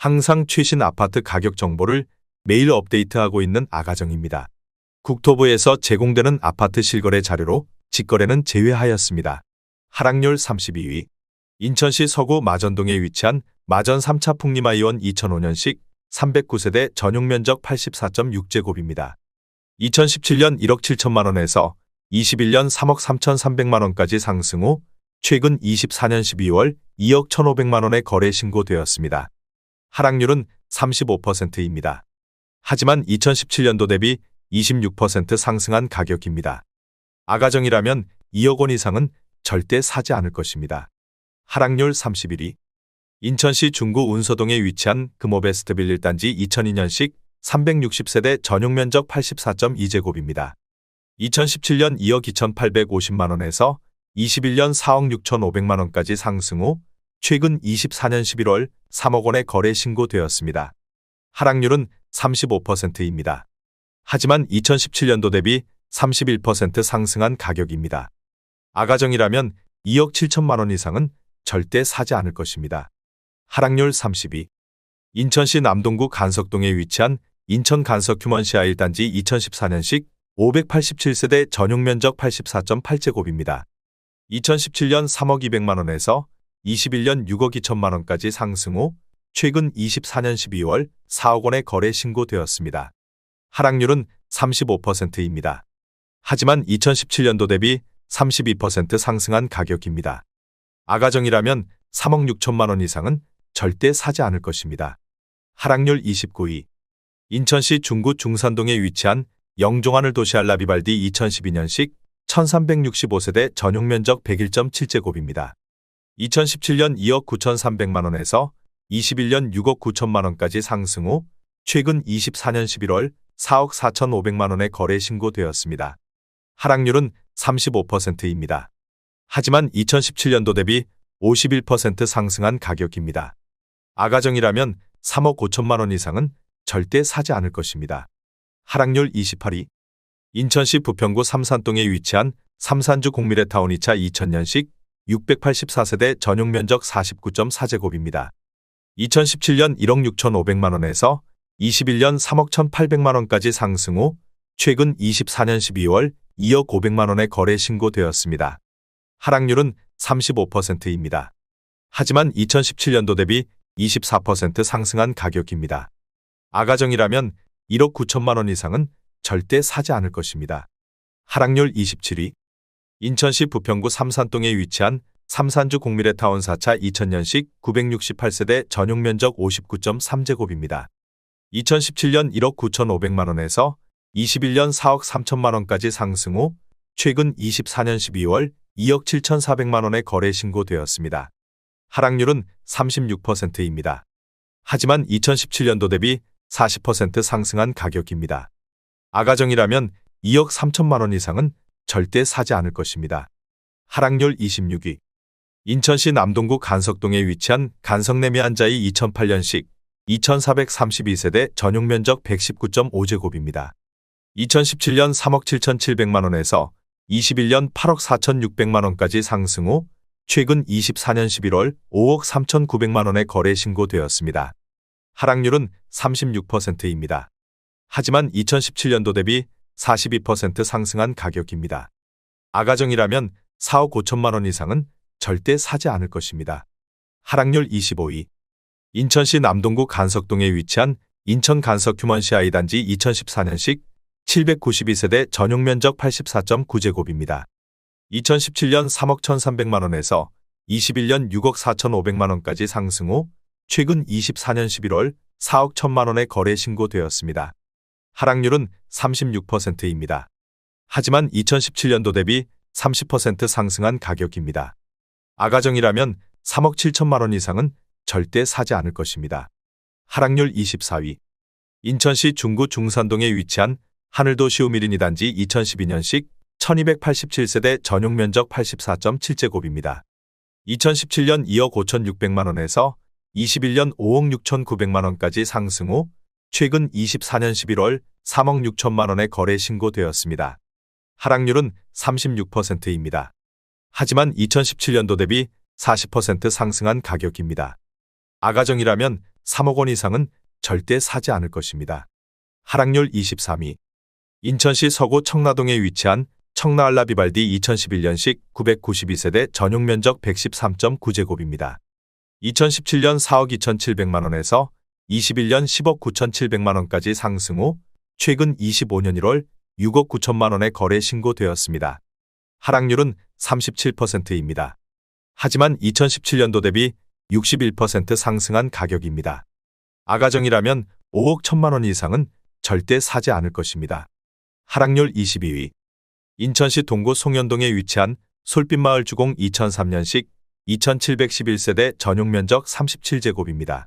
항상 최신 아파트 가격 정보를 매일 업데이트하고 있는 아가정입니다. 국토부에서 제공되는 아파트 실거래 자료로 직거래는 제외하였습니다. 하락률 32위. 인천시 서구 마전동에 위치한 마전 3차 풍림아이원 2005년식 309세대 전용 면적 84.6제곱입니다. 2017년 1억 7천만 원에서 21년 3억 3천3백만 원까지 상승 후 최근 24년 12월 2억 1,500만 원의 거래 신고되었습니다. 하락률은 35%입니다. 하지만 2017년도 대비 26% 상승한 가격입니다. 아가정이라면 2억 원 이상은 절대 사지 않을 것입니다. 하락률 31위. 인천시 중구 운서동에 위치한 금호베스트 빌 1단지 2002년식 360세대 전용 면적 84.2제곱입니다. 2017년 2억 2,850만 원에서 21년 4억 6,500만 원까지 상승 후 최근 24년 11월 3억 원의 거래 신고되었습니다. 하락률은 35%입니다. 하지만 2017년도 대비 31% 상승한 가격입니다. 아가정이라면 2억 7천만 원 이상은 절대 사지 않을 것입니다. 하락률 32. 인천시 남동구 간석동에 위치한 인천 간석 휴먼시아 1단지 2014년식 587세대 전용 면적 84.8제곱입니다. 2017년 3억 200만 원에서 21년 6억 2천만 원까지 상승 후 최근 24년 12월 4억 원의 거래 신고되었습니다. 하락률은 35%입니다. 하지만 2017년도 대비 32% 상승한 가격입니다. 아가정이라면 3억 6천만 원 이상은 절대 사지 않을 것입니다. 하락률 29위. 인천시 중구 중산동에 위치한 영종하늘 도시알 라 비발디 2012년식 1365세대 전용 면적 101.7제곱입니다. 2017년 2억 9,300만 원에서 21년 6억 9천만 원까지 상승 후 최근 24년 11월 4억 4,500만 원의 거래 신고되었습니다. 하락률은 35%입니다. 하지만 2017년도 대비 51% 상승한 가격입니다. 아가정이라면 3억 5천만 원 이상은 절대 사지 않을 것입니다. 하락률 28위. 인천시 부평구 삼산동에 위치한 삼산주 공미래타운 2차 2000년식 684세대 전용 면적 49.4제곱입니다. 2017년 1억 6천5백만 원에서 21년 3억 1,800만 원까지 상승 후 최근 24년 12월 2억 500만 원의 거래 신고되었습니다. 하락률은 35%입니다. 하지만 2017년도 대비 24% 상승한 가격입니다. 아가정이라면 1억 9천만 원 이상은 절대 사지 않을 것입니다. 하락률 27위. 인천시 부평구 삼산동에 위치한 삼산주 공미래타운 4차 2000년식 968세대 전용 면적 59.3제곱입니다. 2017년 1억 9천5백만 원에서 21년 4억 3천만 원까지 상승 후 최근 24년 12월 2억 7천4백만 원의 거래 신고되었습니다. 하락률은 36%입니다. 하지만 2017년도 대비 40% 상승한 가격입니다. 아가정이라면 2억 3천만 원 이상은 절대 사지 않을 것입니다. 하락률 26위. 인천시 남동구 간석동에 위치한 간석내미 한자이 2008년식 2432세대 전용 면적 119.5제곱입니다. 2017년 3억 7,700만 원에서 21년 8억 4,600만 원까지 상승 후 최근 24년 11월 5억 3,900만 원의 거래 신고되었습니다. 하락률은 36%입니다. 하지만 2017년도 대비 42% 상승한 가격입니다. 아가정이라면 4억 5천만 원 이상은 절대 사지 않을 것입니다. 하락률 25위. 인천시 남동구 간석동에 위치한 인천 간석 휴먼시 아이 단지 2014년식 792세대 전용 면적 84.9제곱입니다. 2017년 3억 1,300만 원에서 21년 6억 4,500만 원까지 상승 후 최근 24년 11월 4억 1천만 원의 거래 신고되었습니다. 하락률은 36%입니다. 하지만 2017년도 대비 30% 상승한 가격입니다. 아가정이라면 3억 7천만 원 이상은 절대 사지 않을 것입니다. 하락률 24위. 인천시 중구 중산동에 위치한 하늘도 시우미린 2단지 2012년식 1287세대 전용 면적 84.7제곱입니다. 2017년 2억 5,600만 원에서 21년 5억 6,900만 원까지 상승 후 최근 24년 11월 3억 6천만 원의 거래 신고되었습니다. 하락률은 36%입니다. 하지만 2017년도 대비 40% 상승한 가격입니다. 아가정이라면 3억 원 이상은 절대 사지 않을 것입니다. 하락률 23위. 인천시 서구 청라동에 위치한 청라알라 비발디 2011년식 992세대 전용 면적 113.9제곱입니다. 2017년 4억 2,700만 원에서 21년 10억 9,700만 원까지 상승 후 최근 25년 1월 6억 9천만 원에 거래 신고되었습니다. 하락률은 37%입니다. 하지만 2017년도 대비 61% 상승한 가격입니다. 아가정이라면 5억 1천만 원 이상은 절대 사지 않을 것입니다. 하락률 22위. 인천시 동구 송현동에 위치한 솔빛마을 주공 2003년식 2711세대 전용 면적 37제곱입니다.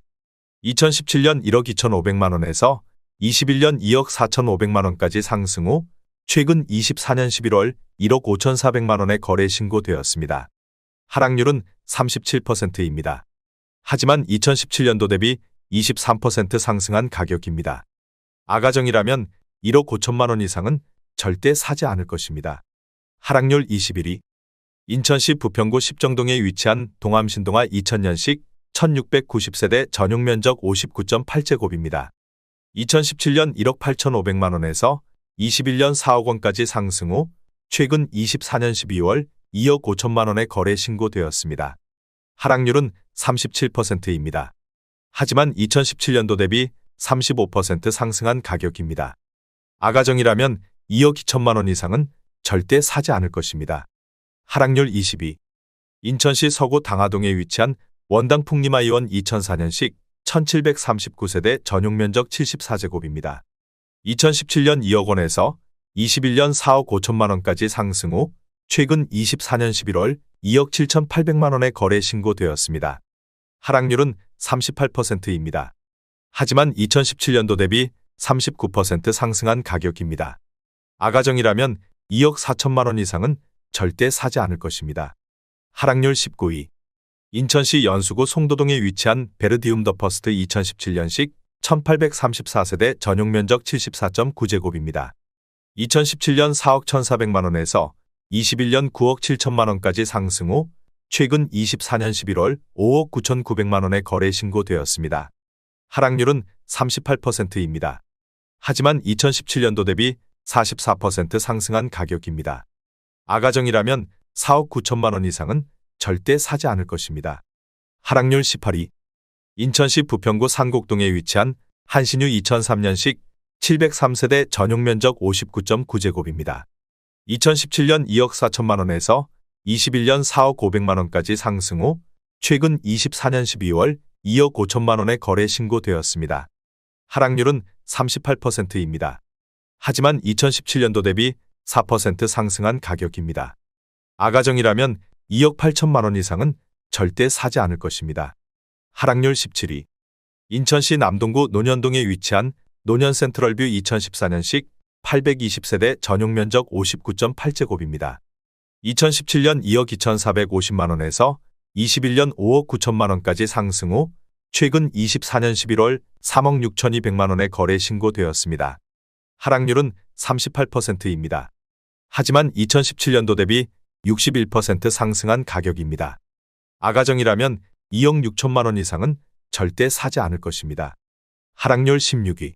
2017년 1억 2,500만 원에서 21년 2억 4,500만 원까지 상승 후 최근 24년 11월 1억 5,400만 원에 거래 신고되었습니다. 하락률은 37%입니다. 하지만 2017년도 대비 23% 상승한 가격입니다. 아가정이라면 1억 5천만 원 이상은 절대 사지 않을 것입니다. 하락률 21위. 인천시 부평구 십정동에 위치한 동암신동아 2000년식 1690세대 전용 면적 59.8제곱입니다. 2017년 1억 8,500만 원에서 21년 4억 원까지 상승 후 최근 24년 12월 2억 5천만 원에 거래 신고되었습니다. 하락률은 37%입니다. 하지만 2017년도 대비 35% 상승한 가격입니다. 아가정이라면 2억 2천만 원 이상은 절대 사지 않을 것입니다. 하락률 22. 인천시 서구 당하동에 위치한 원당 풍림아이원 2004년식 1739세대 전용 면적 74제곱입니다. 2017년 2억 원에서 21년 4억 5천만 원까지 상승 후 최근 24년 11월 2억 7,800만 원에 거래 신고되었습니다. 하락률은 38%입니다. 하지만 2017년도 대비 39% 상승한 가격입니다. 아가정이라면 2억 4천만 원 이상은 절대 사지 않을 것입니다. 하락률 19위. 인천시 연수구 송도동에 위치한 베르디움 더 퍼스트 2017년식 1834세대 전용 면적 74.9제곱입니다. 2017년 4억 1,400만 원에서 21년 9억 7천만 원까지 상승 후 최근 24년 11월 5억 9,900만 원에 거래 신고되었습니다. 하락률은 38%입니다. 하지만 2017년도 대비 44% 상승한 가격입니다. 아가정이라면 4억 9천만 원 이상은 절대 사지 않을 것입니다. 하락률 18위. 인천시 부평구 산곡동에 위치한 한신유 2003년식 703세대 전용 면적 59.9제곱입니다. 2017년 2억 4천만 원에서 21년 4억 500만 원까지 상승 후 최근 24년 12월 2억 5천만 원에 거래 신고되었습니다. 하락률은 38%입니다. 하지만 2017년도 대비 4% 상승한 가격입니다. 아가정이라면 2억 8천만 원 이상은 절대 사지 않을 것입니다. 하락률 17위. 인천시 남동구 논현동에 위치한 논현 센트럴뷰 2014년식 820세대 전용 면적 59.8제곱입니다. 2017년 2억 2,450만 원에서 21년 5억 9천만 원까지 상승 후 최근 24년 11월 3억 6,200만 원에 거래 신고되었습니다. 하락률은 38%입니다. 하지만 2017년도 대비 61% 상승한 가격입니다. 아가정이라면 2억 6천만 원 이상은 절대 사지 않을 것입니다. 하락률 16위.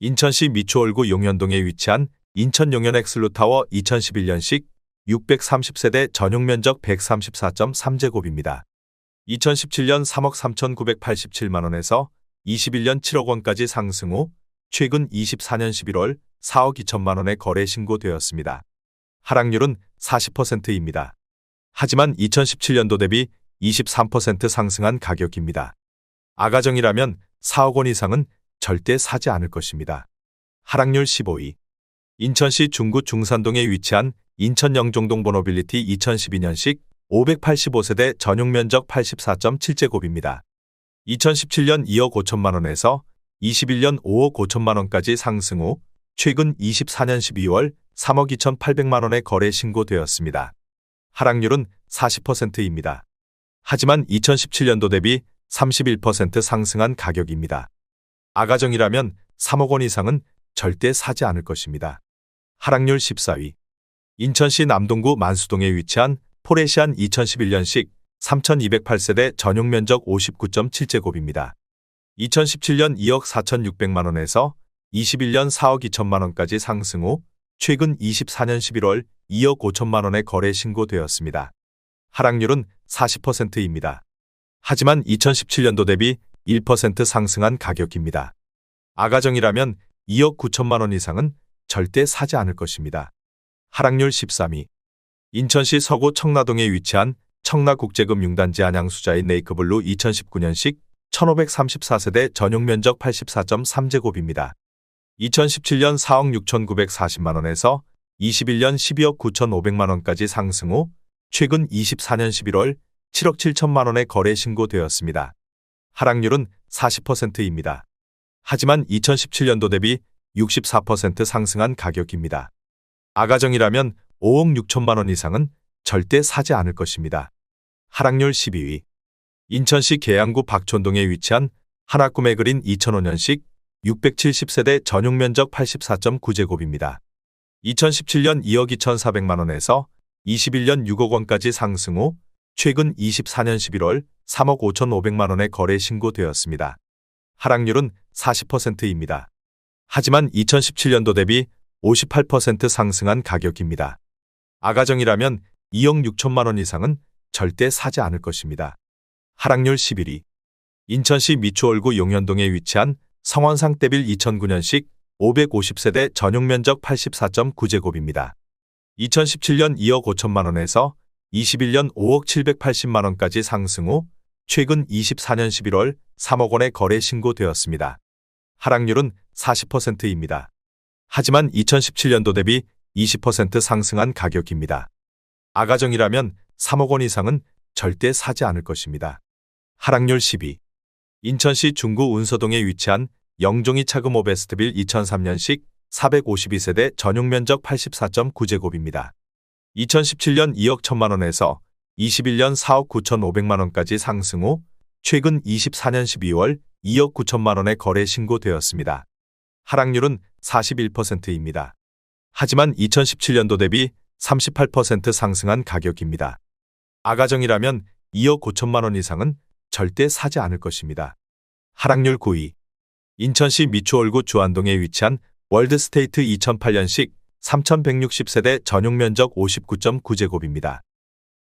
인천시 미추홀구 용현동에 위치한 인천 용현 엑슬루타워 2011년식 630세대 전용 면적 134.3제곱입니다. 2017년 3억 3,987만 원에서 21년 7억 원까지 상승 후 최근 24년 11월 4억 2천만 원에 거래 신고되었습니다. 하락률은 40%입니다. 하지만 2017년도 대비 23% 상승한 가격입니다. 아가정이라면 4억 원 이상은 절대 사지 않을 것입니다. 하락률 15위. 인천시 중구 중산동에 위치한 인천 영종동 보노빌리티 2012년식 585세대 전용 면적 84.7제곱입니다. 2017년 2억 5천만 원에서 21년 5억 5천만 원까지 상승 후 최근 24년 12월 3억 2,800만 원에 거래 신고되었습니다. 하락률은 40%입니다. 하지만 2017년도 대비 31% 상승한 가격입니다. 아가정이라면 3억 원 이상은 절대 사지 않을 것입니다. 하락률 14위. 인천시 남동구 만수동에 위치한 포레시안 2011년식 3208세대 전용 면적 59.7제곱입니다. 2017년 2억 4,600만 원에서 21년 4억 2천만 원까지 상승 후 최근 24년 11월 2억 5천만 원의 거래 신고되었습니다. 하락률은 40%입니다. 하지만 2017년도 대비 1% 상승한 가격입니다. 아가정이라면 2억 9천만 원 이상은 절대 사지 않을 것입니다. 하락률 13위. 인천시 서구 청라동에 위치한 청라국제금융단지 안양수자인 네이크블루 2019년식 1534세대 전용 면적 84.3제곱입니다. 2017년 4억 6,940만 원에서 21년 12억 9,500만 원까지 상승 후 최근 24년 11월 7억 7천만 원의 거래 신고되었습니다. 하락률은 40%입니다. 하지만 2017년도 대비 64% 상승한 가격입니다. 아가정이라면 5억 6천만 원 이상은 절대 사지 않을 것입니다. 하락률 12위. 인천시 계양구 박촌동에 위치한 하나꿈에 그린 2005년식 670세대 전용 면적 84.9제곱입니다. 2017년 2억 2,400만 원에서 21년 6억 원까지 상승 후 최근 24년 11월 3억 5,500만 원의 거래 신고되었습니다. 하락률은 40%입니다. 하지만 2017년도 대비 58% 상승한 가격입니다. 아가정이라면 2억 6천만 원 이상은 절대 사지 않을 것입니다. 하락률 11위. 인천시 미추홀구 용현동에 위치한 성원상 대빌 2009년식 550세대 전용 면적 84.9제곱입니다. 2017년 2억 5천만 원에서 21년 5억 780만 원까지 상승 후 최근 24년 11월 3억 원의 거래 신고되었습니다. 하락률은 40%입니다. 하지만 2017년도 대비 20% 상승한 가격입니다. 아가정이라면 3억 원 이상은 절대 사지 않을 것입니다. 하락률 12. 인천시 중구 운서동에 위치한 영종이 차금 오베스트빌 2003년식 452세대 전용 면적 84.9제곱입니다. 2017년 2억 1천만 원에서 21년 4억 9천5백만 원까지 상승 후 최근 24년 12월 2억 9천만 원의 거래 신고되었습니다. 하락률은 41%입니다. 하지만 2017년도 대비 38% 상승한 가격입니다. 아가정이라면 2억 5천만 원 이상은 절대 사지 않을 것입니다. 하락률 9위. 인천시 미추홀구 주안동에 위치한 월드스테이트 2008년식 3160세대 전용 면적 59.9제곱입니다.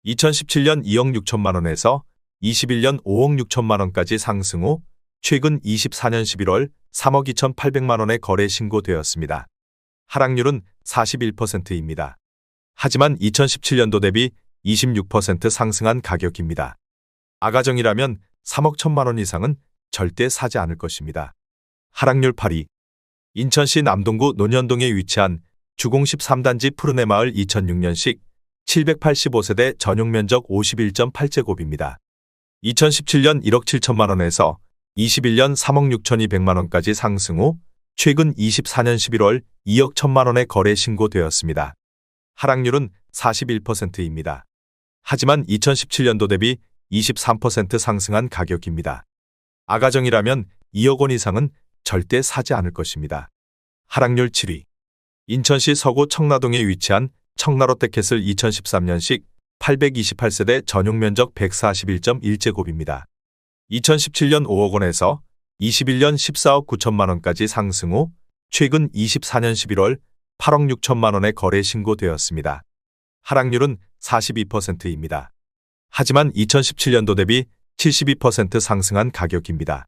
2017년 2억 6천만 원에서 21년 5억 6천만 원까지 상승 후 최근 24년 11월 3억 2천8백만 원의 거래 신고되었습니다. 하락률은 41%입니다. 하지만 2017년도 대비 26% 상승한 가격입니다. 아가정이라면 3억 1천만 원 이상은 절대 사지 않을 것입니다. 하락률 8위. 인천시 남동구 논현동에 위치한 주공 13단지 푸르네 마을 2006년식 785세대 전용 면적 51.8제곱입니다. 2017년 1억 7천만 원에서 21년 3억 6천2백만 원까지 상승 후 최근 24년 11월 2억 1천만 원의 거래 신고되었습니다. 하락률은 41%입니다. 하지만 2017년도 대비 23% 상승한 가격입니다. 아가정이라면 2억 원 이상은 절대 사지 않을 것입니다. 하락률 7위. 인천시 서구 청라동에 위치한 청라롯데캐슬 2013년식 828세대 전용 면적 141.1제곱입니다. 2017년 5억 원에서 21년 14억 9천만 원까지 상승 후 최근 24년 11월 8억 6천만 원의 거래 신고되었습니다. 하락률은 42%입니다. 하지만 2017년도 대비 72% 상승한 가격입니다.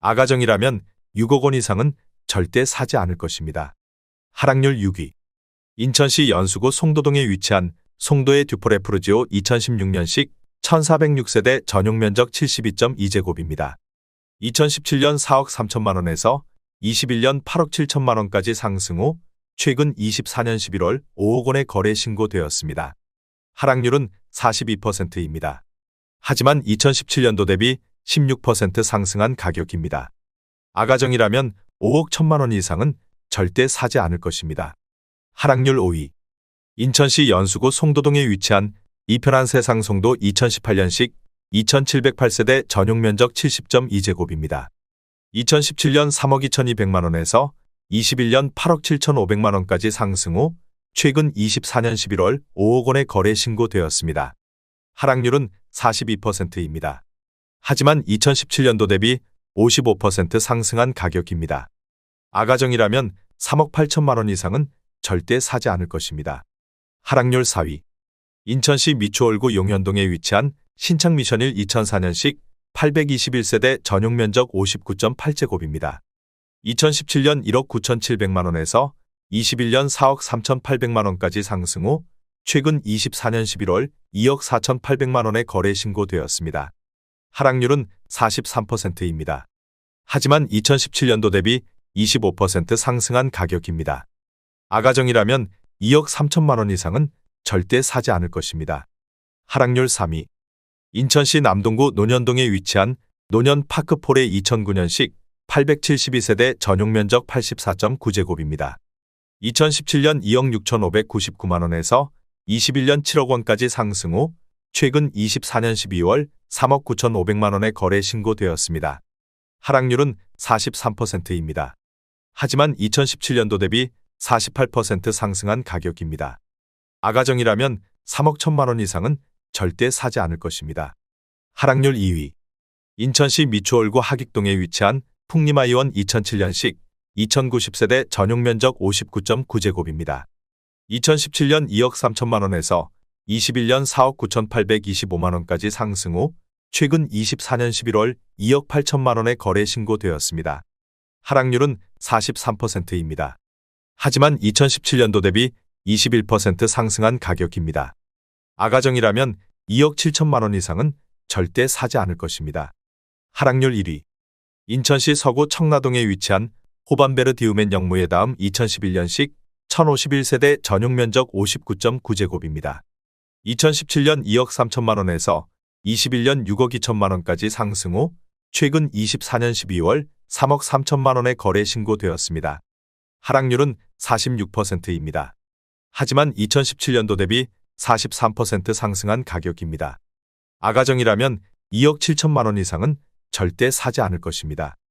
아가정이라면 6억 원 이상은 절대 사지 않을 것입니다. 하락률 6위. 인천시 연수구 송도동에 위치한 송도의 듀포레프르지오 2016년식 1406세대 전용 면적 72.2제곱입니다. 2017년 4억 3천만 원에서 21년 8억 7천만 원까지 상승 후 최근 24년 11월 5억 원의 거래 신고되었습니다. 하락률은 42%입니다. 하지만 2017년도 대비 16% 상승한 가격입니다. 아가정이라면 5억 1천만 원 이상은 절대 사지 않을 것입니다. 하락률 5위. 인천시 연수구 송도동에 위치한 이편한 세상 송도 2018년식 2708세대 전용 면적 70.2제곱입니다. 2017년 3억 2200만 원에서 21년 8억 7500만 원까지 상승 후 최근 24년 11월 5억 원의 거래 신고되었습니다. 하락률은 42%입니다. 하지만 2017년도 대비 55% 상승한 가격입니다. 아가정이라면 3억 8천만 원 이상은 절대 사지 않을 것입니다. 하락률 4위. 인천시 미추홀구 용현동에 위치한 신창 미션일 2004년식 821세대 전용 면적 59.8제곱입니다. 2017년 1억 9,700만 원에서 21년 4억 3,800만 원까지 상승 후 최근 24년 11월 2억 4,800만 원에 거래 신고되었습니다. 하락률은 43%입니다. 하지만 2017년도 대비 25% 상승한 가격입니다. 아가정이라면 2억 3천만 원 이상은 절대 사지 않을 것입니다. 하락률 3위. 인천시 남동구 논현동에 위치한 논현 파크폴의 2009년식 872세대 전용 면적 84.9제곱입니다. 2017년 2억 6,599만 원에서 21년 7억 원까지 상승 후 최근 24년 12월 3억 9,500만 원에 거래 신고되었습니다. 하락률은 43%입니다. 하지만 2017년도 대비 48% 상승한 가격입니다. 아가정이라면 3억 1천만 원 이상은 절대 사지 않을 것입니다. 하락률 2위. 인천시 미추홀구 하익동에 위치한 풍림아이원 2007년식 2090세대 전용 면적 59.9제곱입니다. 2017년 2억 3천만 원에서 21년 4억 9,825만 원까지 상승 후 최근 24년 11월 2억 8천만 원에 거래 신고되었습니다. 하락률은 43%입니다. 하지만 2017년도 대비 21% 상승한 가격입니다. 아가정이라면 2억 7천만 원 이상은 절대 사지 않을 것입니다. 하락률 1위. 인천시 서구 청라동에 위치한 호반베르디우멘 영무의 다음 2011년식 1051세대 전용 면적 59.9제곱입니다. 2017년 2억 3천만 원에서 21년 6억 2천만 원까지 상승 후 최근 24년 12월 3억 3천만 원에 거래 신고되었습니다. 하락률은 46%입니다. 하지만 2017년도 대비 43% 상승한 가격입니다. 아가정이라면 2억 7천만 원 이상은 절대 사지 않을 것입니다.